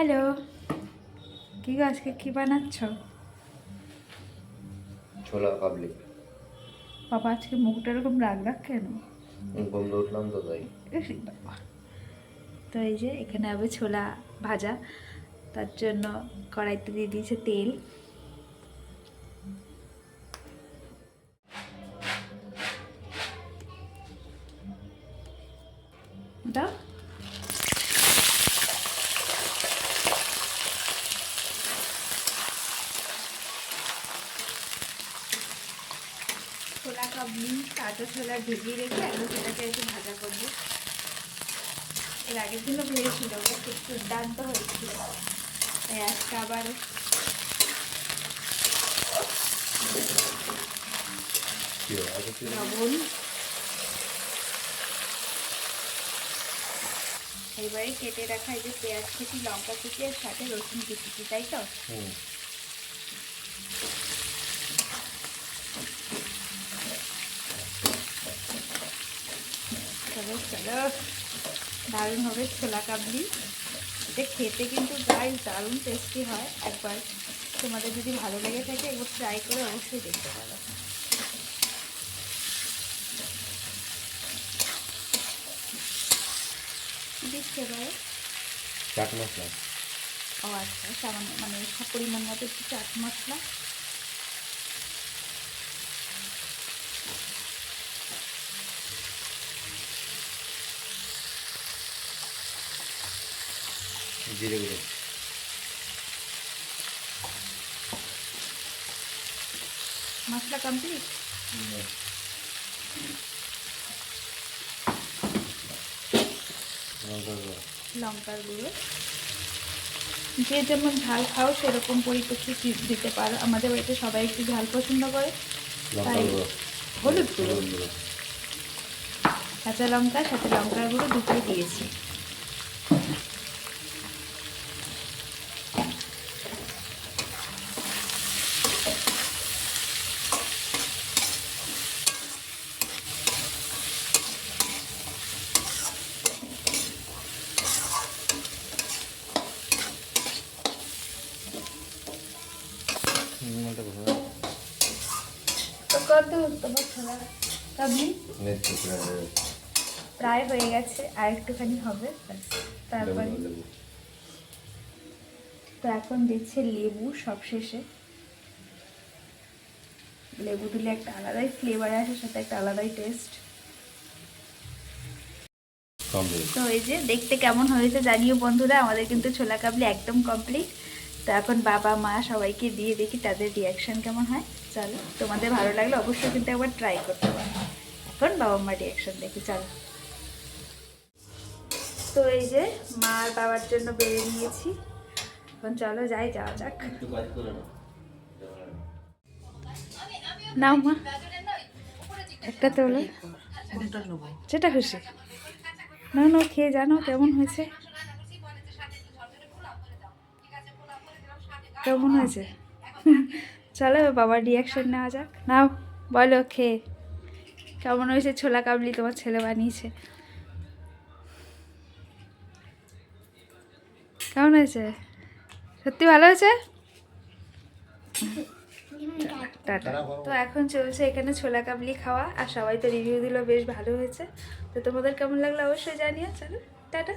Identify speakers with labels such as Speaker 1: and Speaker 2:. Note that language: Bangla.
Speaker 1: হ্যালো। কি গো আজকে কি বানাচ্ছ?
Speaker 2: ছোলা পাবলিক
Speaker 1: বাবা আজকে মুখটা এরকম রাগ রাগ কেন?
Speaker 2: দিয়ে উঠলাম তো তাই।
Speaker 1: তো এই যে এখানে হবে ছোলা ভাজা। তার জন্য কড়াইতে দিয়ে দিয়েছে তেল। দাও। ছোলা কাবলি কাঁচা ছোলা ভিজিয়ে রেখে এখন সেটাকে একটু ভাজা করব। এর আগের দিনও ভেবেছিল খুব দুর্দান্ত হয়েছিল। তাই আজকে আবার? লবণ। এবারে কেটে রাখা এই যে পেঁয়াজ কুচি লঙ্কা কুচি আর সাথে রসুন কুচি তাই তো?
Speaker 2: হুম।
Speaker 1: চলো চলো দারুণ হবে ছোলা কাবলি। এটা খেতে কিন্তু গাই দারুণ টেস্টি হয়। একবার তোমাদের যদি ভালো লেগে থাকে একবার ট্রাই করে অবশ্যই দেখতে পারো। দিচ্ছে এবারে?
Speaker 2: চাট মশলা।
Speaker 1: ও আচ্ছা সামান্য মানে পরিমাণ মতো একটু চাট মশলা।
Speaker 2: জিরে গুঁড়ো।
Speaker 1: মশলা কমপ্লিট
Speaker 2: লঙ্কার গুঁড়ো।
Speaker 1: যে যেমন ঝাল খাও সেরকম পরিপ্রেক্ষে দিতে পারো। আমাদের বাড়িতে সবাই একটু ঝাল পছন্দ করে তাই হলুদ
Speaker 2: হলুদ গুঁড়ো।
Speaker 1: কাঁচা লঙ্কা সাথে লঙ্কার গুঁড়ো দুটোই দিয়েছি। তো তোমার ছোলা। প্রায় হয়ে গেছে আর একটুখানি হবে তারপরে। তো এখন দিচ্ছে লেবু সবশেষে। লেবু দিলে একটা আলাদাই ফ্লেভার আসে সাথে একটা আলাদাই টেস্ট তো এই যে দেখতে কেমন হয়েছে জানিও বন্ধুরা আমাদের কিন্তু ছোলা কাবলি একদম কমপ্লিট তো এখন বাবা মা সবাইকে দিয়ে দেখি তাদের রিয়াকশন কেমন হয়। চলো তোমাদের ভালো লাগলে অবশ্যই কিন্তু একবার ট্রাই করতে পারো। এখন বাবা মা রিয়াকশন দেখি চলো। তো এই যে মা আর বাবার জন্য বেড়ে নিয়েছি। এখন চলো যাই যাওয়া যাক। নাও। মা। একটা তোলো। যেটা খুশি। না না খেয়ে জানো কেমন হয়েছে? কেমন হয়েছে? চলো বাবার রিয়াকশন নেওয়া যাক। নাও, বলো খেয়ে কেমন হয়েছে ছোলা কাবলি তোমার ছেলে বানিয়েছে? কেমন হয়েছে? সত্যি ভালো হয়েছে? টাটা। তো এখন চলছে এখানে ছোলা কাবলি খাওয়া, আর সবাই তো রিভিউ দিল, বেশ ভালো হয়েছে। তো তোমাদের কেমন লাগল অবশ্যই জানিও, চলো, টাটা।